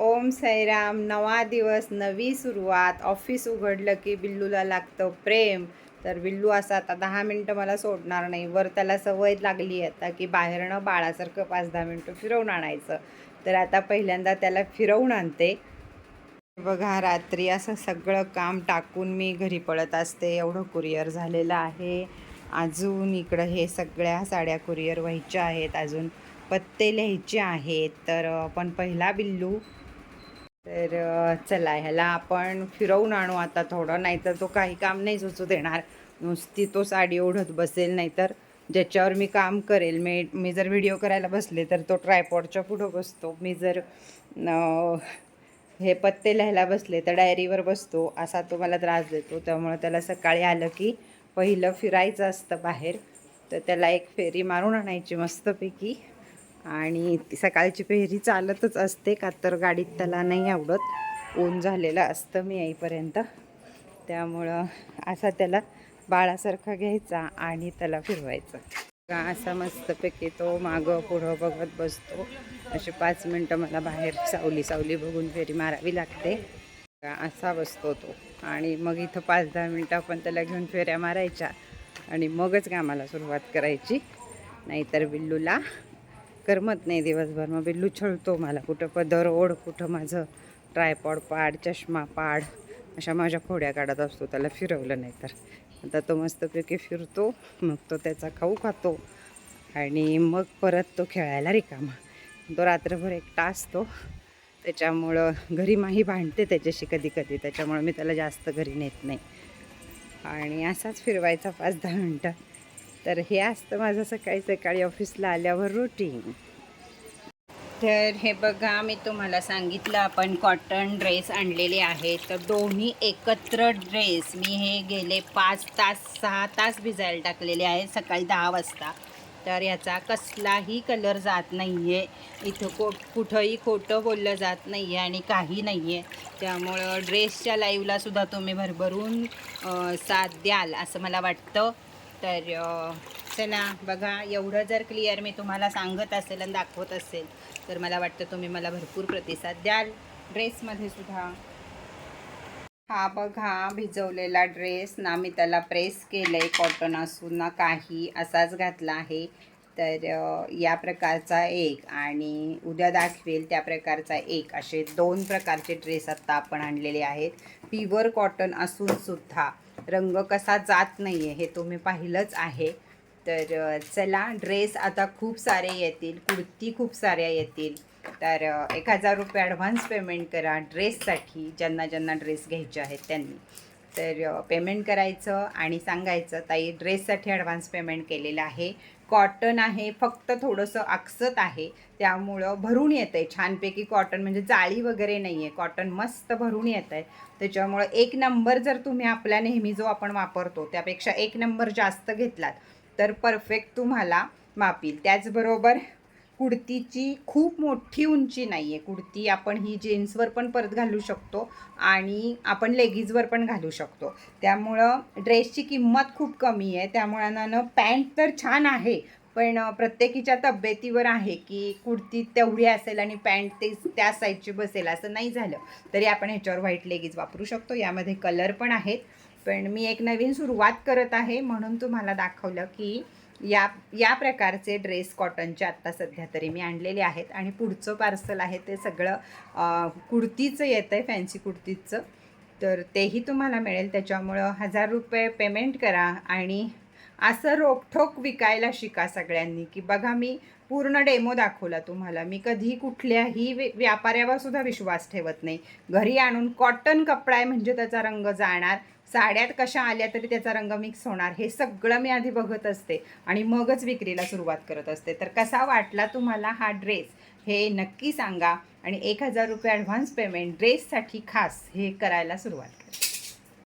ओम साईराम नवा दिवस नवी सुरुवात. ऑफिस उघडलं की बिल्लूला लागतं प्रेम. तर बिल्लू असा आता दहा मिनटं मला सोडणार नाही. वर त्याला सवय लागली आता की बाहेरनं बाळासारखं पाच दहा मिनटं फिरवून आणायचं. तर आता पहिल्यांदा त्याला फिरवून आणते. बघा रात्री असं सगळं काम टाकून मी घरी पळत असते. एवढं कुरिअर झालेलं आहे. अजून इकडं हे सगळ्या साड्या कुरिअर व्हायच्या आहेत. अजून पत्ते लिहायचे आहेत. तर पण पहिला बिल्लू तर चला ह्याला आपण फिरवून आणू आता थोडं नाहीतर तो काही काम नाही सुचू देणार. नुसती तो साडी ओढत बसेल नाहीतर ज्याच्यावर मी काम करेल मी मी जर व्हिडिओ करायला बसले तर तो ट्रायपॉडच्या पुढं बसतो. मी जर हे पत्ते लिहायला बसले तर डायरीवर बसतो असा तो मला त्रास देतो. त्यामुळे त्याला सकाळी आलं की पहिलं फिरायचं असतं बाहेर तर त्याला एक फेरी मारून आणायची मस्तपैकी. आणि सकाळची फेरी चालतच असते का तर गाडीत त्याला नाही आवडत. ऊन झालेलं असतं मी येईपर्यंत त्यामुळं असा त्याला बाळासारखा घ्यायचा आणि त्याला फिरवायचं. असा मस्तपैकी तो मागं पुढं बघत बसतो. असे पाच मिनटं मला बाहेर सावली सावली बघून फेरी मारावी लागते. का असा बसतो तो. आणि मग इथं पाच दहा मिनटं आपण त्याला घेऊन फेऱ्या मारायच्या आणि मगच कामाला सुरुवात करायची. नाहीतर बिल्लूला करमत नाही दिवसभर. मग बिल्लू छळतो मला कुठं पदर ओढ कुठं माझं. ट्रायपॉड पाड चष्मा पाड अशा माझ्या खोड्या काढत असतो त्याला फिरवलं नाही तर. आता तो मस्तपैकी फिरतो मग तो त्याचा खाऊ खातो आणि मग परत तो खेळायला रिकामा. तो रात्रभर एकटा असतो. त्याच्यामुळं घरी माही भांडते त्याच्याशी कधी कधी त्याच्यामुळं मी त्याला जास्त घरी नेत नाही. आणि असाच फिरवायचा पाच दहा मिनटं. तर हे असतं माझं सकाळी सकाळी ऑफिसला आल्यावर रुटीन तर हे बघा मी तुम्हाला सांगितलं आपण कॉटन ड्रेस आणलेले आहेत. तर दोन्ही एकत्र ड्रेस मी हे गेले पाच तास सहा तास भिजायला टाकलेले आहे सकाळी दहा वाजता. तर याचा कसलाही कलर जात नाही आहे इथं को कुठंही खोटं बोललं जात नाही आहे आणि काही नाही आहे त्यामुळं ड्रेसच्या लाईवलासुद्धा तुम्ही भरभरून साथ द्याल असं मला वाटतं. तर चला बघा एवढं जर क्लिअर मी तुम्हाला सांगत असेल आणि दाखवत असेल तर मला वाटतं तुम्ही मला भरपूर प्रतिसाद द्याल. ड्रेसमध्ये सुद्धा. हा बघा भिजवलेला ड्रेस ना मी त्याला प्रेस केलं आहे कॉटन असून ना काही असाच घातला आहे. तर या प्रकारचा एक आणि उद्या दाखवेल त्या प्रकारचा एक असे दोन प्रकारचे ड्रेस आत्ता आपण आणलेले आहेत. प्युअर कॉटन असून सुद्धा. रंग कसा जात नाही आहे हे तुम्ही पाहिलंच आहे. तर चला ड्रेस आता खूप सारे येतील कुर्ती खूप साऱ्या येतील. तर एक हजार रुपये ॲडव्हान्स पेमेंट करा ड्रेससाठी ज्यांना ज्यांना ड्रेस घ्यायचे आहेत त्यांनी. तर पेमेंट करायचं आणि सांगायचं ताई ड्रेससाठी ॲडव्हान्स पेमेंट केलेलं आहे. कॉटन आहे फक्त थोडंसं आकसत आहे. त्यामुळं भरून येतं आहे छानपैकी कॉटन म्हणजे जाळी वगैरे नाही आहे कॉटन मस्त भरून येत आहे त्याच्यामुळं एक नंबर जर तुम्ही आपला नेहमी जो आपण वापरतो त्यापेक्षा एक नंबर जास्त घेतलात तर परफेक्ट तुम्हाला मापील त्याचबरोबर कुडतीची खूप मोठी उंची नाही आहे कुडती आपण ही जीन्सवर पण परत घालू शकतो आणि आपण लेगीजवर पण घालू शकतो. त्यामुळं ड्रेसची किंमत खूप कमी आहे. त्यामुळं ना पॅन्ट तर छान आहे पण प्रत्येकीच्या तब्येतीवर आहे की कुर्ती तेवढी असेल आणि पॅन्ट ते त्या साईजची बसेल असं नाही झालं तरी आपण ह्याच्यावर व्हाईट लेगीज वापरू शकतो. यामध्ये कलर पण आहेत. पण मी एक नवीन सुरुवात करत आहे म्हणून तुम्हाला दाखवलं की या या प्रकारचे ड्रेस कॉटनचे आत्ता सध्या तरी मी आणलेले आहेत आणि पुढचं पार्सल आहे ते सगळं कुर्तीचं येतं आहे फॅन्सी कुर्तीचं. तर तेही तुम्हाला मिळेल. त्याच्यामुळं हजार रुपये पेमेंट करा आणि असं रोखठोक विकायला शिका सगळ्यांनी की बघा मी पूर्ण डेमो दाखवला तुम्हाला. मी कधी कुठल्याही वे व्यापाऱ्यावर सुद्धा विश्वास ठेवत नाही. घरी आणून कॉटन कपडा आहे म्हणजे त्याचा रंग जाणार. साड्यात कशा आल्या तरी त्याचा रंग मिक्स होणार हे सगळं मी आधी बघत असते आणि मगच विक्रीला सुरुवात करत असते. तर कसा वाटला तुम्हाला हा ड्रेस हे नक्की सांगा आणि एक हजार रुपये ॲडव्हान्स पेमेंट ड्रेससाठी खास हे करायला सुरुवात करा.